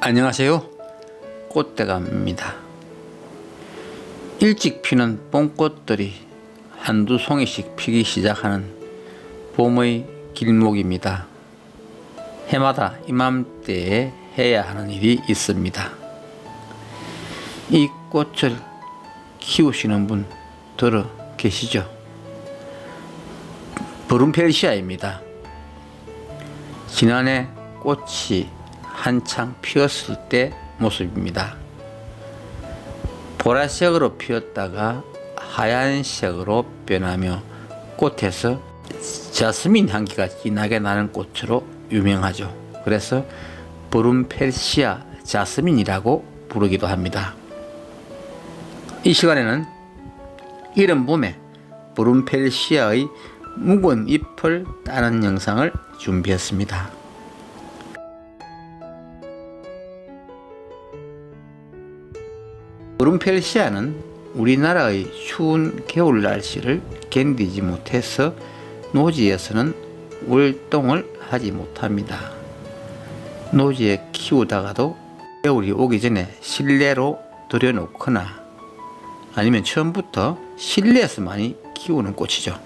안녕하세요. 꽃대감입니다. 일찍 피는 뽕꽃들이 한두 송이씩 피기 시작하는 봄의 길목입니다. 해마다 이맘때에 해야 하는 일이 있습니다. 이 꽃을 키우시는 분 들어 계시죠? 브룸펠시아입니다. 지난해 꽃이 한창 피었을 때 모습입니다. 보라색으로 피었다가 하얀색으로 변하며 꽃에서 자스민 향기가 진하게 나는 꽃으로 유명하죠. 그래서 브룸펠시아 자스민이라고 부르기도 합니다. 이 시간에는 이른 봄에 브룸펠시아의 묵은 잎을 따는 영상을 준비했습니다. 브룸펠시아는 우리나라의 추운 겨울 날씨를 견디지 못해서 노지에서는 월동을 하지 못합니다. 노지에 키우다가도 겨울이 오기 전에 실내로 들여놓거나 아니면 처음부터 실내에서 많이 키우는 꽃이죠.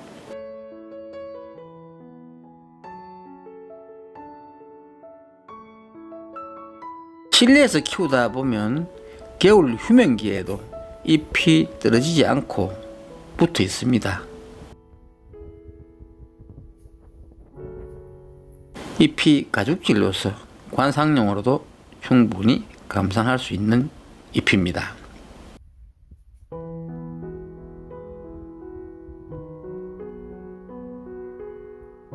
실내에서 키우다 보면 겨울 휴면기에도 잎이 떨어지지 않고 붙어 있습니다. 잎이 가죽질로서 관상용으로도 충분히 감상할 수 있는 잎입니다.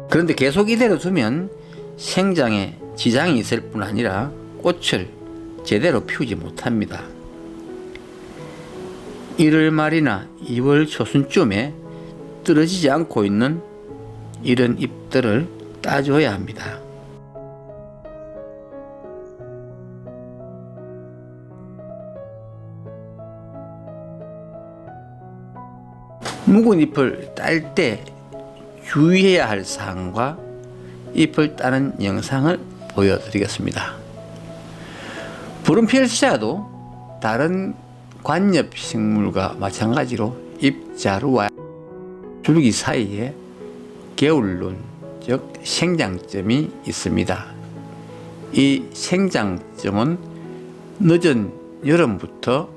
그런데 계속 이대로 두면 생장에 지장이 있을 뿐 아니라 꽃을 제대로 피우지 못합니다. 1월 말이나 2월 초순쯤에 떨어지지 않고 있는 이런 잎들을 따줘야 합니다. 묵은 잎을 딸 때 주의해야 할 사항과 잎을 따는 영상을 보여드리겠습니다. 브룸피엘시아도 다른 관엽 식물과 마찬가지로 잎자루와 줄기 사이에 게을룬, 즉 생장점이 있습니다. 이 생장점은 늦은 여름부터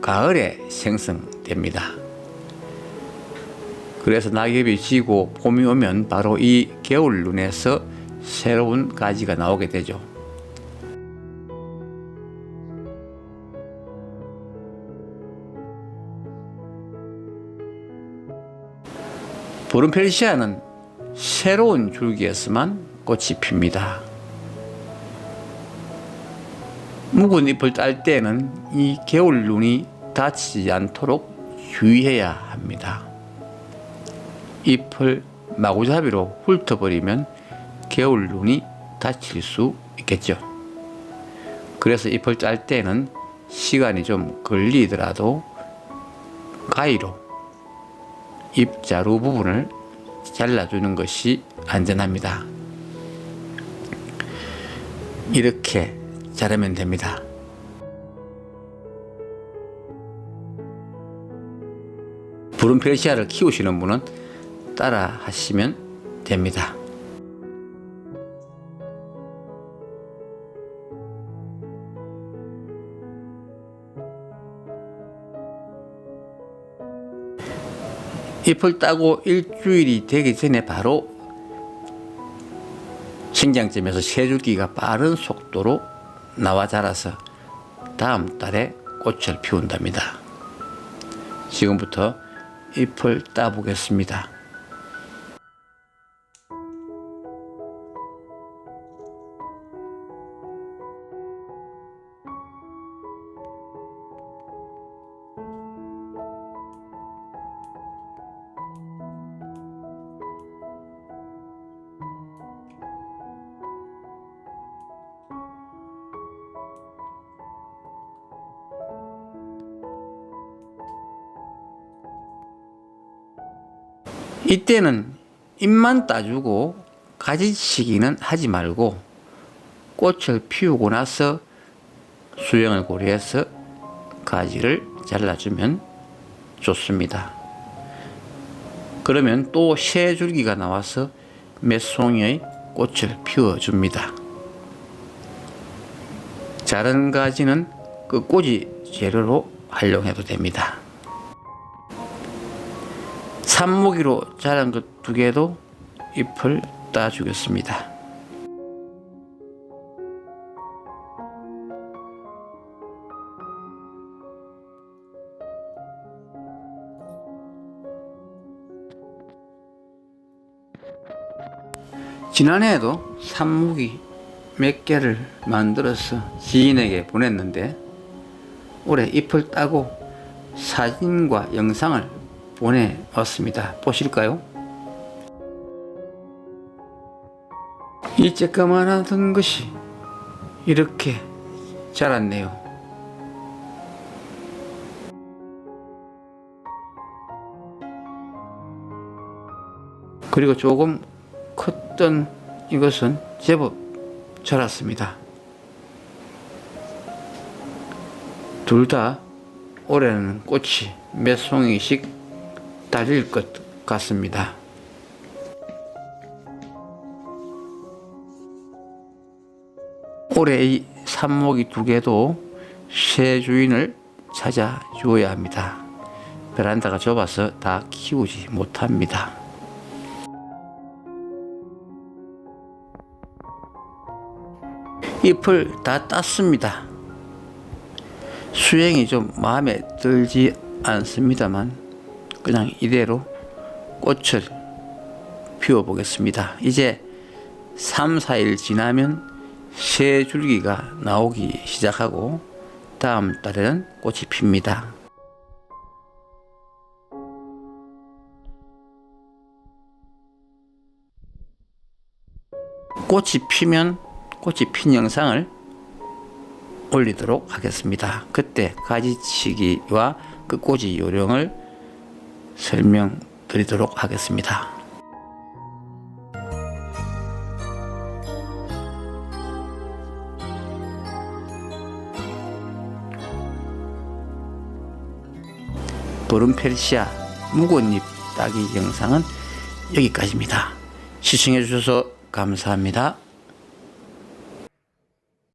가을에 생성됩니다. 그래서 낙엽이 지고 봄이 오면 바로 이 게을룬에서 새로운 가지가 나오게 되죠. 보름 펠시아는 새로운 줄기에서만 꽃이 핍니다. 묵은 잎을 딸 때는 이 겨울 눈이 다치지 않도록 주의해야 합니다. 잎을 마구잡이로 훑어버리면 겨울 눈이 다칠 수 있겠죠. 그래서 잎을 딸 때는 시간이 좀 걸리더라도 가위로 잎자루 부분을 잘라주는 것이 안전합니다. 이렇게 자르면 됩니다. 브룸펠시아를 키우시는 분은 따라 하시면 됩니다. 잎을 따고 일주일이 되기 전에 바로 생장점에서 새줄기가 빠른 속도로 나와 자라서 다음 달에 꽃을 피운답니다. 지금부터 잎을 따보겠습니다. 이때는 잎만 따주고 가지치기는 하지 말고 꽃을 피우고 나서 수영을 고려해서 가지를 잘라주면 좋습니다. 그러면 또새 줄기가 나와서 몇 송이의 꽃을 피워줍니다. 자른 가지는 그 꼬지 재료로 활용해도 됩니다. 산모기로 자란 것두 개도 잎을 따주겠습니다. 지난해에도 산모기 몇 개를 만들어서 지인에게 보냈는데 올해 잎을 따고 사진과 영상을 보내왔습니다. 보실까요? 이 쬐까만 하던 것이 이렇게 자랐네요. 그리고 조금 컸던 이것은 제법 자랐습니다. 둘 다 올해는 꽃이 몇 송이씩 달릴 것 같습니다. 올해 이 삽목이 두 개도 새 주인을 찾아 주어야 합니다. 베란다가 좁아서 다 키우지 못합니다. 잎을 다 땄습니다. 수행이 좀 마음에 들지 않습니다만 그냥 이대로 꽃을 피워 보겠습니다. 이제 3, 4일 지나면 새 줄기가 나오기 시작하고 다음 달에는 꽃이 핍니다. 꽃이 피면 꽃이 핀 영상을 올리도록 하겠습니다. 그때 가지치기와 끝꽂이 요령을 설명드리도록 하겠습니다. 보름 페르시아 묵은잎 따기 영상은 여기까지입니다. 시청해 주셔서 감사합니다.